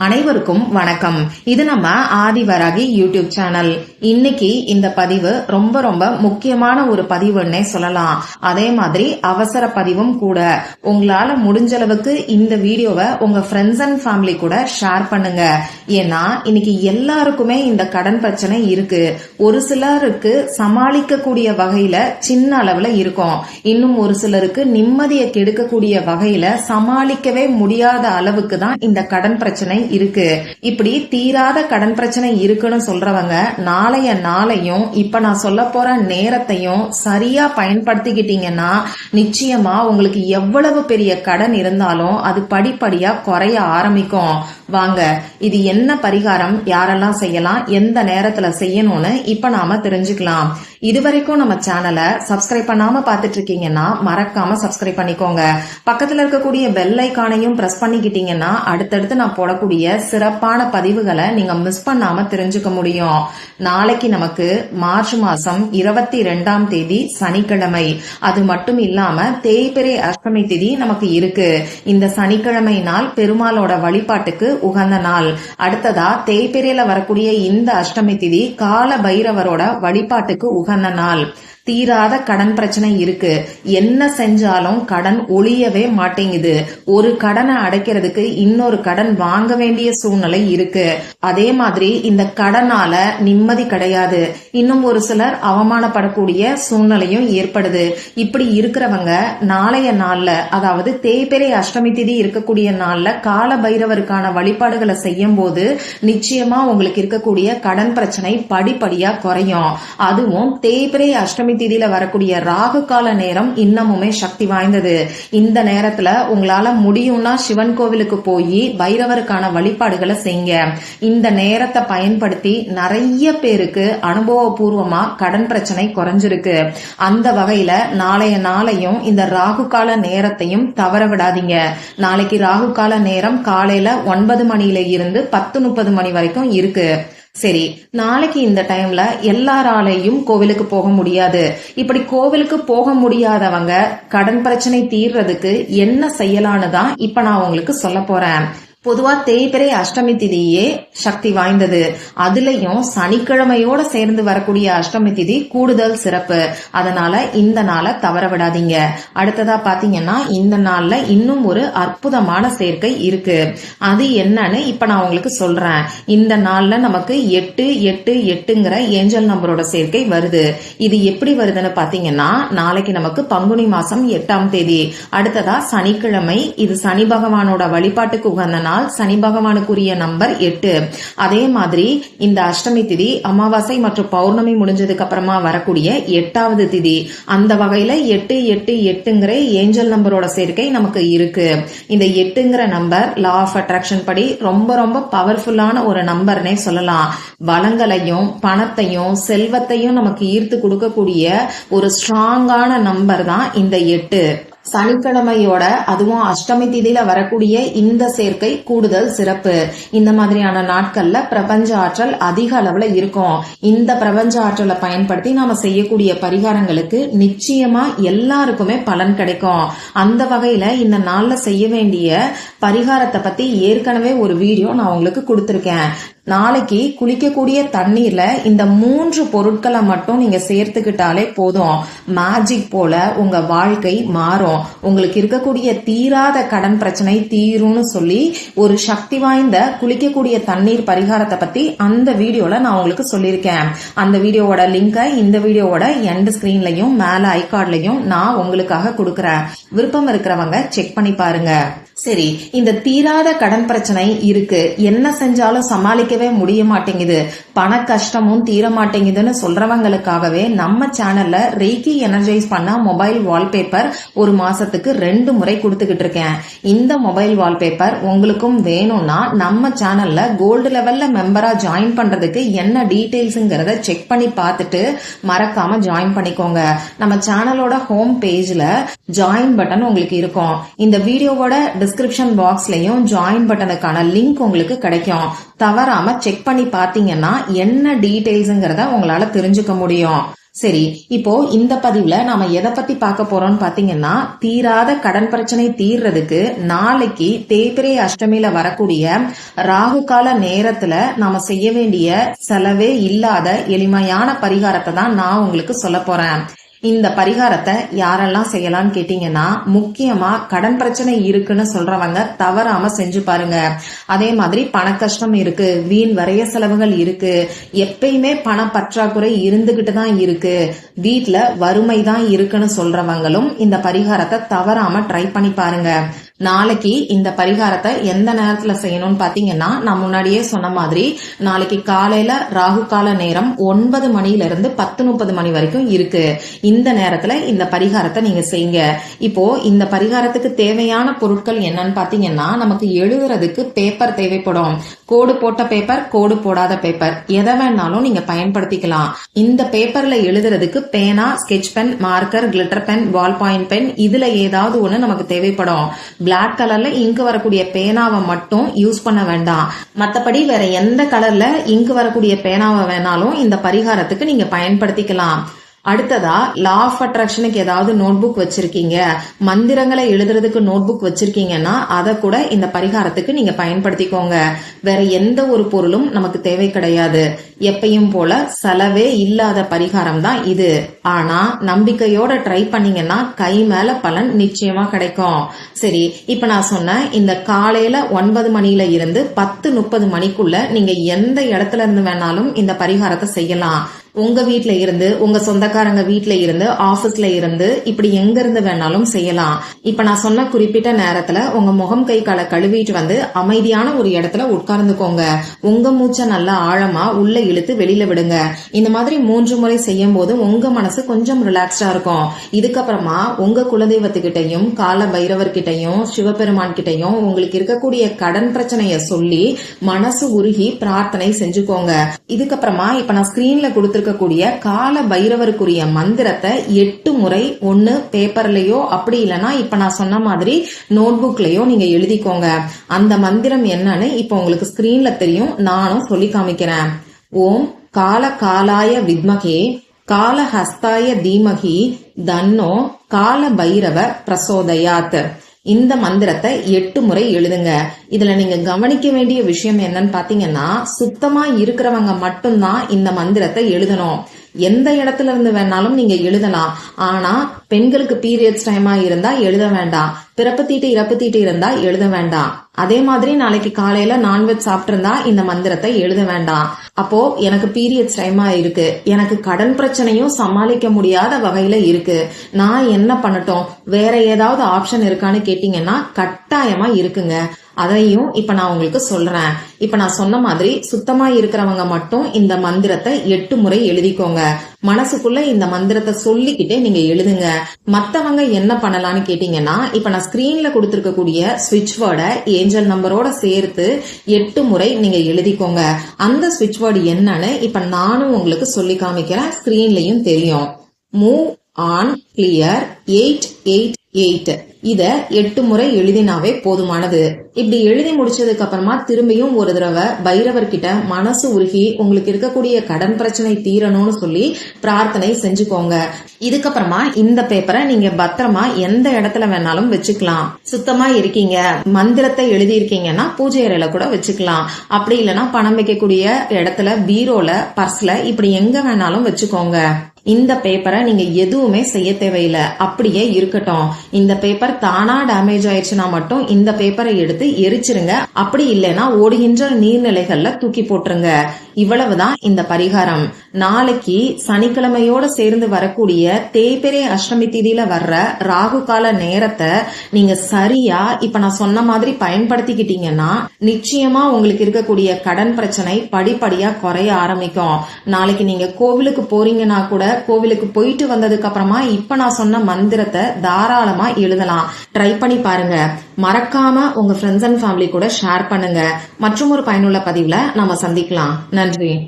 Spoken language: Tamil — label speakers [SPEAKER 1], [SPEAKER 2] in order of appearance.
[SPEAKER 1] அனைவருக்கும் வணக்கம். இது நம்ம ஆதிவராகி யூடியூப் சேனல். இன்னைக்கு இந்த பதிவு ரொம்ப ரொம்ப முக்கியமான ஒரு பதிவுன்னே சொல்லலாம். அதே மாதிரி அவசர பதிவும் கூட. உங்களால முடிஞ்ச அளவுக்கு இந்த வீடியோவை உங்க ஃப்ரெண்ட்ஸ் அண்ட் ஃபேமிலி கூட ஷேர் பண்ணுங்க. ஏன்னா இன்னைக்கு எல்லாருக்குமே இந்த கடன் பிரச்சனை இருக்கு. ஒரு சிலருக்கு சமாளிக்கக்கூடிய வகையில சின்ன அளவுல இருக்கும். இன்னும் ஒரு சிலருக்கு நிம்மதியை கெடுக்கக்கூடிய வகையில சமாளிக்கவே முடியாத அளவுக்கு தான் இந்த கடன் பிரச்சனை இருக்கு. இப்படி தீராத கடன் பிரச்சனை இருக்குன்னு சொல்றவங்க நாளைய நாளையும் இப்ப நான் சொல்ல போற நேரத்தையும் சரியா பயன்படுத்திக்கிட்டீங்கன்னா நிச்சயமா உங்களுக்கு எவ்வளவு பெரிய கடன் இருந்தாலும் அது படிப்படியா குறைய ஆரம்பிக்கும். வாங்க இது என்ன பரிகாரம்? யாரெல்லாம் செய்யலாம்? எந்த நேரத்துல செய்யணும்னு இப்ப நாம தெரிஞ்சுக்கலாம். இதுவரைக்கும் நம்ம சேனலை சப்ஸ்கிரைப் பண்ணாம பார்த்துட்டு இருக்கீங்கன்னா மறக்காம சப்ஸ்கிரைப் பண்ணிக்கோங்க. பக்கத்துல இருக்கக்கூடிய பெல் ஐக்கானையும் பிரஸ் பண்ணிக்கிட்டீங்கன்னா அடுத்தடுத்து நான் போடக்கூடிய சிறப்பான பதிவுகளை நீங்க மிஸ் பண்ணாம தெரிஞ்சுக்க முடியும். நாளைக்கு நமக்கு மார்ச் மாசம் இருபத்தி ரெண்டாம் தேதி சனிக்கிழமை. அது மட்டும் இல்லாம தேய்பிரை அஷ்டமி திதி நமக்கு இருக்கு. இந்த சனிக்கிழமை நாள் பெருமாளோட வழிபாட்டுக்கு உகந்த நாள். அடுத்ததா தேய்பிரையில வரக்கூடிய இந்த அஷ்டமி திதி கால பைரவரோட வழிபாட்டுக்கு உகந்த நாள். தீராத கடன் பிரச்சனை இருக்கு. என்ன செஞ்சாலும் கடன் ஒழியவே மாட்டேங்குது. ஒரு கடனை அடைக்கிறதுக்கு இன்னொரு கடன் வாங்க வேண்டிய சூழ்நிலை இருக்கு. அதே மாதிரி இந்த கடனால நிம்மதி கிடையாது. இன்னும் ஒரு சிலர் அவமானப்படக்கூடிய சூழ்நிலையும் ஏற்படுது. இப்படி இருக்கிறவங்க நாளைய நாள்ல அதாவது தேய்பிரை அஷ்டமி திதி இருக்கக்கூடிய நாள்ல கால பைரவருக்கான வழிபாடுகளை செய்யும் போது நிச்சயமா உங்களுக்கு இருக்கக்கூடிய கடன் பிரச்சனை படிப்படியா குறையும். அதுவும் தேய்பிரை அஷ்டமி திதியில வரக்கூடிய ராகு கால நேரம் இன்னமுமே சக்தி வாய்ந்தது. இந்த நேரத்துல உங்களால முடியும்னா சிவன் கோவிலுக்கு போய் பைரவருக்கான வழிபாடுகளை செய்யுங்க. இந்த நேரத்தை பயன்படுத்தி நிறைய பேருக்கு அனுபவபூர்வமா கடன் பிரச்சனை குறைஞ்சிருக்கு. அந்த வகையில நாளைய நாளையும் இந்த ராகு கால நேரத்தையும் தவற விடாதீங்க. நாளைக்கு ராகு கால நேரம் காலையில ஒன்பது மணியில இருந்து பத்து முப்பது மணி வரைக்கும் இருக்கு. சரி நாளைக்கு இந்த டைம்ல எல்லாராலையும் கோவிலுக்கு போக முடியாது. இப்படி கோவிலுக்கு போக முடியாதவங்க கடன் பிரச்சனை தீர்றதுக்கு என்ன செய்யலான்னு தான் இப்ப நான் உங்களுக்கு சொல்ல போறேன். பொதுவா தேய்பிரை அஷ்டமி திதியே சக்தி வாய்ந்தது. அதுலயும் சனிக்கிழமையோட சேர்ந்து வரக்கூடிய அஷ்டமி திதி கூடுதல் சிறப்பு. அதனால இந்த நாளை தவற விடாதீங்க. அடுத்ததா பாத்தீங்கன்னா இந்த நாள்ல இன்னும் ஒரு அற்புதமான சேர்க்கை இருக்கு. அது என்னன்னு இப்ப நான் உங்களுக்கு சொல்றேன். இந்த நாள்ல நமக்கு எட்டு எட்டு எட்டுங்கிற ஏஞ்சல் நம்பரோட சேர்க்கை வருது. இது எப்படி வருதுன்னு பாத்தீங்கன்னா நாளைக்கு நமக்கு பங்குனி மாசம் எட்டாம் தேதி. அடுத்ததா சனிக்கிழமை. இது சனி பகவானோட வழிபாட்டுக்கு உகந்த நாள் சனி பகவானுக்குரிய நம்பர் எட்டு. அதே மாதிரி இந்த அஷ்டமி திதி அமாவாசை மற்றும் பௌர்ணமி முடிஞ்சதுக்கு அப்புறமா வரக்கூடிய எட்டாவது திதி. அந்த வகையில எட்டு எட்டு எட்டுங்கிற ஏஞ்சல் நம்பரோட சேர்க்கை நமக்கு இருக்கு. இந்த எட்டுங்கிற நம்பர் லா ஆஃப் அட்ராக்ஷன் படி ரொம்ப ரொம்ப பவர்ஃபுல்லான ஒரு நம்பர்னே சொல்லலாம். வளங்களையும் பணத்தையும் செல்வத்தையும் நமக்கு ஈர்த்து கொடுக்கக்கூடிய ஒரு ஸ்ட்ராங்கான நம்பர் தான் இந்த எட்டு. சனிக்கிழமையோட அதுவும் அஷ்டமி திதியில வரக்கூடிய இந்த சேர்க்கை கூடுதல் சிறப்பு. இந்த மாதிரியான நாட்கள்ல பிரபஞ்ச ஆற்றல் அதிக அளவுல இருக்கும். இந்த பிரபஞ்ச ஆற்றலை பயன்படுத்தி நாம செய்யக்கூடிய பரிகாரங்களுக்கு நிச்சயமா எல்லாருக்குமே பலன் கிடைக்கும். அந்த வகையில இந்த நாள்ல செய்ய வேண்டிய பரிகாரத்தை பத்தி ஏற்கனவே ஒரு வீடியோ நான் உங்களுக்கு கொடுத்துருக்கேன். நாளைக்கு குளிக்கக்கூடிய தண்ணீர்ல இந்த மூன்று பொருட்களை மட்டும் நீங்க சேர்த்துக்கிட்டாலே போதும். மேஜிக் போல உங்க வாழ்க்கை மாறும். உங்களுக்கு இருக்கக்கூடிய தீராத கடன் பிரச்சனை தீரும்னு சொல்லி ஒரு சக்தி வாய்ந்த குளிக்கக்கூடிய தண்ணீர் பரிகாரத்தை பத்தி அந்த வீடியோல நான் உங்களுக்கு சொல்லியிருக்கேன். அந்த வீடியோவோட லிங்கை இந்த வீடியோவோட எண்ட் ஸ்கிரீன்லயும் மேல ஐகார்ட்லயும் நான் உங்களுக்காக கொடுக்குறேன். விருப்பம் இருக்கிறவங்க செக் பண்ணி பாருங்க. சரி இந்த தீராத கடன் பிரச்சனை இருக்கு. என்ன செஞ்சாலும் சமாளிக்கவே முடிய மாட்டேங்குது பண கஷ்டமும் தீர மாட்டேங்குதுன்னு சொல்றவங்களுக்காகவே நம்ம சேனல்ல ரெய்கி எனர்ஜைஸ் பண்ண மொபைல் வால்பேப்பர் ஒரு மாசத்துக்கு ரெண்டு முறை கொடுத்துக்கிட்டு இருக்கேன். இந்த மொபைல் வால்பேப்பர் உங்களுக்கும் வேணும்னா நம்ம சேனல்ல கோல்டு லெவல்ல மெம்பரா ஜாயின் பண்றதுக்கு என்ன டீடைல்ஸுங்கிறத செக் பண்ணி பார்த்துட்டு மறக்காம ஜாயின் பண்ணிக்கோங்க. நம்ம சேனலோட ஹோம் பேஜ்ல ஜாயின் பட்டன் உங்களுக்கு இருக்கும். இந்த வீடியோவோட டிஸ்கிரிப்ஷன் பாக்ஸ்லயும் ஜாயின் பட்டனுக்கான லிங்க் உங்களுக்கு கிடைக்கும். தவறாம செக் பண்ணி பாத்தீங்கன்னா என்ன டீடைல்ஸ்ங்கிறத உங்களால தெரிஞ்சுக்க முடியும். சரி இப்போ இந்த பதிவுல நாம எதை பத்தி பார்க்க போறோம்னு பாத்தீங்கன்னா தீராத கடன் பிரச்சனை தீர்றதுக்கு நாளைக்கு தேய்பிரை அஷ்டமியில வரக்கூடிய ராகு கால நேரத்துல நாம செய்ய வேண்டிய செலவே இல்லாத எளிமையான பரிகாரத்தை தான் நான் உங்களுக்கு சொல்ல போறேன். இந்த பரிகாரத்தை யாரெல்லாம் செய்யலாம்னு கேட்டீங்கன்னா முக்கியமா கடன் பிரச்சனை இருக்குன்னு சொல்றவங்க தவறாம செஞ்சு பாருங்க. அதே மாதிரி பண கஷ்டம் இருக்கு வீண் வரைய செலவுகள் இருக்கு எப்பயுமே பண பற்றாக்குறை இருந்துகிட்டு தான் இருக்கு வீட்டுல வறுமை தான் இருக்குன்னு சொல்றவங்களும் இந்த பரிகாரத்தை தவறாம ட்ரை பண்ணி பாருங்க. நாளைக்கு இந்த பரிகாரத்தை எந்த நேரத்துல செய்யணும்னு பாத்தீங்கன்னா நான் முன்னாடியே சொன்ன மாதிரி நாளைக்கு காலையில ராகு கால நேரம் ஒன்பது மணில இருந்து பத்து முப்பது மணி வரைக்கும் இருக்கு. இந்த நேரத்துல இந்த பரிகாரத்தை நீங்க செய்யுங்க. இப்போ இந்த பரிகாரத்துக்கு தேவையான பொருட்கள் என்னன்னு பாத்தீங்கன்னா நமக்கு எழுதுறதுக்கு பேப்பர் தேவைப்படும். கோடு போட்ட பேப்பர் கோடு போடாத பேப்பர் எதை வேணாலும் நீங்க பயன்படுத்திக்கலாம். இந்த பேப்பர்ல எழுதுறதுக்கு பேனா sketch pen marker glitter pen ball point pen இதுல ஏதாவது ஒண்ணு நமக்கு தேவைப்படும். பிளாக் கலர்ல இங்கு வரக்கூடிய பேனாவை மட்டும் யூஸ் பண்ண வேண்டாம். மற்றபடி வேற எந்த கலர்ல இங்கு வரக்கூடிய பேனாவை வேணாலும் இந்த பரிகாரத்துக்கு நீங்க பயன்படுத்திக்கலாம். அடுத்ததா லா ஆஃப் அட்ராக்ஷனுக்கு ஏதாவது நோட் புக் வச்சிருக்கீங்க. மந்திரங்களை எழுதுறதுக்கு நோட் புக் வச்சிருக்கீங்கன்னா அதை கூட இந்த பரிகாரத்துக்கு நீங்க பயன்படுத்திக்கோங்க. வேற எந்த ஒரு பொருளும் நமக்கு தேவை கிடையாது. எப்பையும் போல செலவே இல்லாத பரிகாரம் தான் இது. ஆனா நம்பிக்கையோட ட்ரை பண்ணீங்கன்னா கை மேல பலன் நிச்சயமா கிடைக்கும். சரி இப்ப நான் சொன்ன இந்த காலையில ஒன்பது மணியில இருந்து பத்து முப்பது மணிக்குள்ள நீங்க எந்த இடத்துல இருந்து வேணாலும் இந்த பரிகாரத்தை செய்யலாம். உங்க வீட்ல இருந்து உங்க சொந்தக்காரங்க வீட்ல இருந்து ஆபீஸ்ல இருந்து இப்படி எங்க இருந்து வேணாலும் செய்யலாம். இப்ப நான் சொன்ன குறிப்பிட்ட நேரத்துல உங்க முகம் கை காலை கழுவிட்டு வந்து அமைதியான ஒரு இடத்துல உட்கார்ந்துக்கோங்க. உங்க மூச்சை நல்லா ஆழமா உள்ள இழுத்து வெளியில விடுங்க. இந்த மாதிரி மூன்று முறை செய்யும் போது உங்க மனசு கொஞ்சம் ரிலாக்ஸ்டா இருக்கும். இதுக்கப்புறமா உங்க குலதெய்வத்துக்கிட்டையும் கால பைரவர்கிட்டையும் சிவபெருமான் கிட்டையும் உங்களுக்கு இருக்கக்கூடிய கடன் பிரச்சனைய சொல்லி மனசு உருகி பிரார்த்தனை செஞ்சுக்கோங்க. இதுக்கப்புறமா இப்ப நான் ஸ்கிரீன்ல இருக்கக்கூடிய கால பைரவருக்குரிய மந்திரத்தை எட்டு முறை ஒன்னு பேப்பர்லயோ அப்படி இல்லைன்னா இப்ப நான் சொன்ன மாதிரி நோட்புக்லயோ நீங்க எழுதிக்கோங்க. அந்த மந்திரம் என்னன்னு இப்ப உங்களுக்கு ஸ்கிரீன்ல தெரியும். நானும் சொல்லி காமிக்கிறேன். ஓம் கால காலாய வித்மகே காலஹஸ்தாய தீமகி தன்னோ கால பைரவ பிரசோதயாத். இந்த மந்திரத்தை எட்டு முறை எழுதுங்க. இதுல நீங்க கவனிக்க வேண்டிய விஷயம் என்னன்னு பாத்தீங்கன்னா சுத்தமா இருக்கிறவங்க மட்டும்தான் இந்த மந்திரத்தை எழுதணும். எந்த இடத்துல இருந்து வேணாலும் நீங்க எழுதலாம். ஆனா பெண்களுக்கு பீரியட்ஸ் டைமா இருந்தா எழுத வேண்டாம். பிறப்பு தீட்டு இருந்தா எழுத வேண்டாம். அதே மாதிரி நாளைக்கு காலையில நான்வெஜ் சாப்பிட்டிருந்தா இந்த மந்திரத்தை எழுத வேண்டாம். அப்போ எனக்கு பீரியட்ஸ் டைமா இருக்கு. எனக்கு கடன் பிரச்சனையும் சமாளிக்க முடியாத வகையில இருக்கு. நான் என்ன பண்ணட்டும்? வேற ஏதாவது ஆப்ஷன் இருக்கான்னு கேட்டீங்கன்னா கட்டாயமா இருக்குங்க. அதையும் இப்ப நான் உங்களுக்கு சொல்றேன். இப்ப நான் சொன்ன மாதிரி சுத்தமா இருக்கிறவங்க மட்டும் இந்த மந்திரத்தை எட்டு முறை எழுதிக்கோங்க. மனசுக்குள்ள இந்த மந்திரத்தை சொல்லிக்கிட்டே நீங்க எழுதுங்க. மத்தவங்க என்ன பண்ணலாம்னு கேட்டீங்கன்னா இப்ப நான் ஸ்கிரீன்ல கொடுத்திருக்கக்கூடிய ஸ்விட்ச் வேர்டை ஏஞ்சல் நம்பரோட சேர்த்து எட்டு முறை நீங்க எழுதிக்கோங்க. அந்த ஸ்விட்ச் வேர்டு என்னன்னு இப்ப நானும் உங்களுக்கு சொல்லி காமிக்கிறேன். ஸ்கிரீன்லயும் தெரியும். Move on clear eight eight eight இதை எட்டு முறை எழுதினாவே போதுமானது. இப்படி எழுதி முடிச்சதுக்கு அப்புறமா திரும்பியும் ஒரு தடவை பைரவர்கிட்ட மனசு உருகி உங்களுக்கு இருக்கக்கூடிய கடன் பிரச்சனை தீரணும்னு சொல்லி பிரார்த்தனை செஞ்சுக்கோங்க. இதுக்கப்புறமா இந்த பேப்பரை நீங்க பத்திரமா எந்த இடத்துல வேணாலும் வச்சுக்கலாம். சுத்தமா இருக்கீங்க. மந்திரத்தை எழுதி இருக்கீங்கன்னா பூஜை அறையில கூட வச்சுக்கலாம். அப்படி இல்லைன்னா பணம் வைக்கக்கூடிய இடத்துல பீரோல பர்ஸ்ல இப்படி எங்க வேணாலும் வச்சுக்கோங்க. இந்த பேப்பரை நீங்க எதுவுமே செய்ய தேவையில்லை. அப்படியே இருக்கட்டும். இந்த பேப்பர் தானா டேமேஜ் ஆயிடுச்சுன்னா மட்டும் இந்த பேப்பரை எடுத்து எரிச்சிருங்க. அப்படி இல்லைன்னா ஓடுகின்ற நீர்நிலைகள்ல தூக்கி போட்டுருங்க. இவ்வளவுதான் இந்த பரிகாரம். நாளைக்கு சனிக்கிழமையோட சேர்ந்து வரக்கூடிய தேய்பெரே அஷ்டமி திதியில வர்ற ராகு கால நேரத்தை நீங்க சரியா இப்ப நான் சொன்ன மாதிரி பயன்படுத்திக்கிட்டீங்கன்னா நிச்சயமா உங்களுக்கு இருக்கக்கூடிய கடன் பிரச்சனை படிப்படியா குறைய ஆரம்பிக்கும். நாளைக்கு நீங்க கோவிலுக்கு போறீங்கன்னா கூட கோவிலுக்கு போயிட்டு வந்ததுக்கு அப்புறமா இப்ப நான் சொன்ன மந்திரத்தை தாராளமா எழுதலாம். ட்ரை பண்ணி பாருங்க. மறக்காம உங்க ஃப்ரெண்ட்ஸ் அண்ட் ஃபேமிலி கூட ஷேர் பண்ணுங்க. மற்றும் ஒரு பயனுள்ள பதிவுல நாம சந்திக்கலாம். நன்றி.